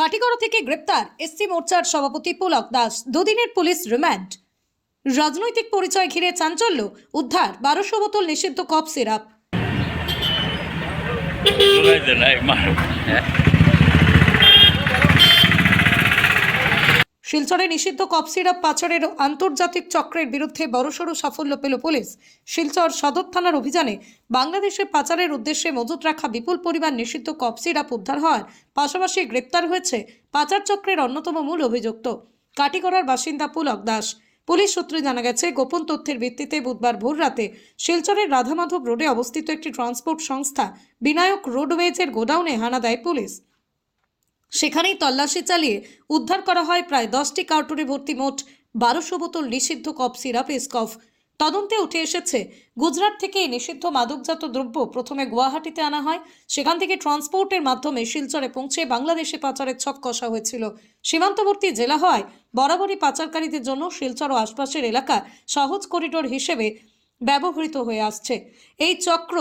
কাটিগড় থেকে গ্রেপ্তার এসসি মোর্চার সভাপতি পুলক দাস। দুদিনের পুলিশ রিমান্ড। রাজনৈতিক পরিচয় ঘিরে চাঞ্চল্য, উদ্ধার, বারোশো বোতল নিষিদ্ধ কপ সিরাপ। শিলচরে নিষিদ্ধ কপ সিরাপ পাচারের আন্তর্জাতিক চক্রের বিরুদ্ধে বড়সড় সাফল্য পেল পুলিশ। শিলচর সদর থানার অভিযানে বাংলাদেশে পাচারের উদ্দেশ্যে মজুত রাখা বিপুল পরিমাণ নিষিদ্ধ কপ সিরাপ উদ্ধার হওয়ার পাশাপাশি গ্রেপ্তার হয়েছে পাচার চক্রের অন্যতম মূল অভিযুক্ত। কাটিগড়ার বাসিন্দা পুলক দাস। পুলিশ সূত্রে জানা গেছে, গোপন তথ্যের ভিত্তিতে বুধবার ভোর রাতে শিলচরের রাধামাধব রোডে অবস্থিত একটি ট্রান্সপোর্ট সংস্থা বিনায়ক রোডওয়েজের গোডাউনে হানা দেয় পুলিশ। সেখানেই তল্লাশি চালিয়ে উদ্ধার করা হয় প্রায় দশটি কার্টুনে ভর্তি মোট বারোশো বোতল নিষিদ্ধ কফ সিরাপ, এসকফ। তদন্তে উঠে এসেছে, গুজরাট থেকে নিষিদ্ধ মাদকজাত দ্রব্য প্রথমে গুয়াহাটিতে আনা হয়, সেখান থেকে ট্রান্সপোর্টের মাধ্যমে শিলচরে পৌঁছে বাংলাদেশে পাচারের ছক কষা হয়েছিল। সীমান্তবর্তী জেলা হওয়ায় বরাবরই পাচারকারীদের জন্য শিলচর ও আশপাশের এলাকা সহজ করিডোর হিসেবে ব্যবহৃত হয়ে আসছে। এই চক্র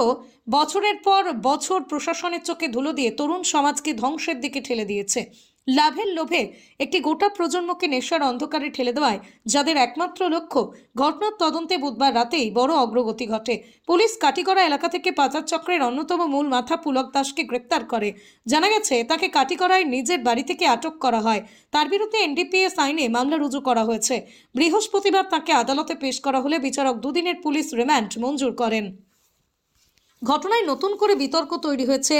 বছরের পর বছর প্রশাসনের চোখে ধুলো দিয়ে তরুণ সমাজকে ধ্বংসের দিকে ঠেলে দিয়েছে। লাভের লোভে একটি গোটা প্রজন্মকে নেশার অন্ধকারে ঠেলে দেওয়ায় যাদের একমাত্র লক্ষ্য ঘটনার তদন্তে বুধবার রাতেই বড় অগ্রগতি ঘটে। পুলিশ কাটিগড়া এলাকা থেকে পাচার চক্রের অন্যতম মূল মাথা পুলক দাসকে গ্রেপ্তার করে। জানা গেছে, তাকে কাটিগড়ায় নিজের বাড়ি থেকে আটক করা হয়। তার বিরুদ্ধে এনডিপিএস আইনে মামলা রুজু করা হয়েছে। বৃহস্পতিবার তাকে আদালতে পেশ করা হলে বিচারক দুদিনের পুলিশ রিমান্ড মঞ্জুর করেন। ঘটনায় নতুন করে বিতর্ক তৈরি হয়েছে।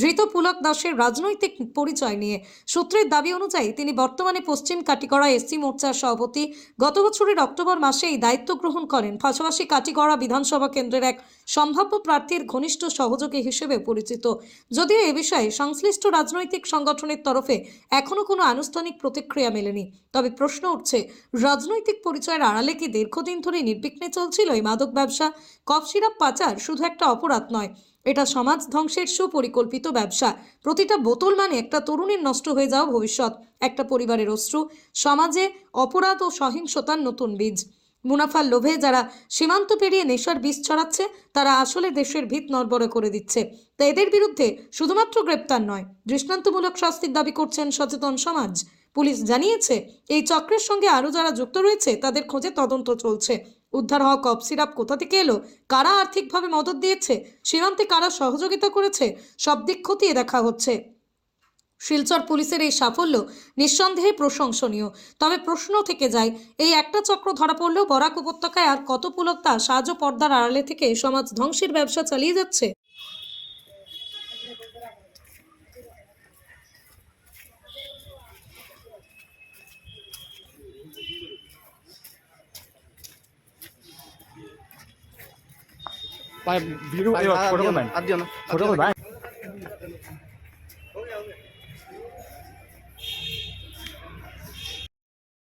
ধৃত পুলক দাসের রাজনৈতিক পরিচয় নিয়ে। সূত্রের দাবি অনুযায়ী তিনি বর্তমানে পশ্চিম কাটিগড়া এসসি মোর্চার সভাপতি। গত বছরের অক্টোবর মাসে এই দায়িত্ব গ্রহণ করেন। পাশাপাশি কাটিগড়া বিধানসভা কেন্দ্রের এক সম্ভাব্য প্রার্থীর ঘনিষ্ঠ সহযোগী হিসেবে পরিচিত। যদিও এ বিষয়ে সংশ্লিষ্ট রাজনৈতিক সংগঠনের তরফে এখনও কোনো আনুষ্ঠানিক প্রতিক্রিয়া মেলেনি। তবে প্রশ্ন উঠছে, রাজনৈতিক পরিচয়ের আড়ালে কি দীর্ঘদিন ধরে নির্বিঘ্নে চলছিল এই মাদক ব্যবসা? কফ সিরাপ পাচার শুধু একটা অপরাধ নয়। এটা সমাজ ধ্বংসের সুপরিকল্পিত ব্যবসা। প্রতিটা বোতল মানে একটা তরুণীর নষ্ট হয়ে যাওয়া ভবিষ্যৎ, একটা পরিবারের অশ্রু। সমাজে অপরাধ ও সহিংসতার নতুন বীজ। মুনাফার লোভে যারা সীমান্ত পেরিয়ে নেশার বিষ ছড়াচ্ছে, তারা আসলে দেশের ভিত নড়বড়ে করে দিচ্ছে। তা এদের বিরুদ্ধে শুধুমাত্র গ্রেপ্তার নয়, দৃষ্টান্তমূলক শাস্তির দাবি করছেন সচেতন সমাজ। পুলিশ জানিয়েছে, এই চক্রের সঙ্গে আরও যারা যুক্ত রয়েছে, তাদের খোঁজে তদন্ত চলছে। উদ্ধার হওয়া কফ সিরাপ কোথা থেকে এলো, কারা আর্থিকভাবে মদত দিয়েছে, সীমান্তে কারা সহযোগিতা করেছে, সব দিক খতিয়ে দেখা হচ্ছে। শিলচর পুলিশের এই সাফল্য নিঃসন্দেহে প্রশংসনীয়। তবে প্রশ্ন থেকে যায় এই একটা চক্র ধরা পড়লেও বরাক উপত্যকায় আর কত পুলক তা সাহায্য পর্দার আড়ালে থেকে সমাজ ধ্বংসের ব্যবসা চালিয়ে যাচ্ছে? ভিডিও ভাই, ফটো ফটো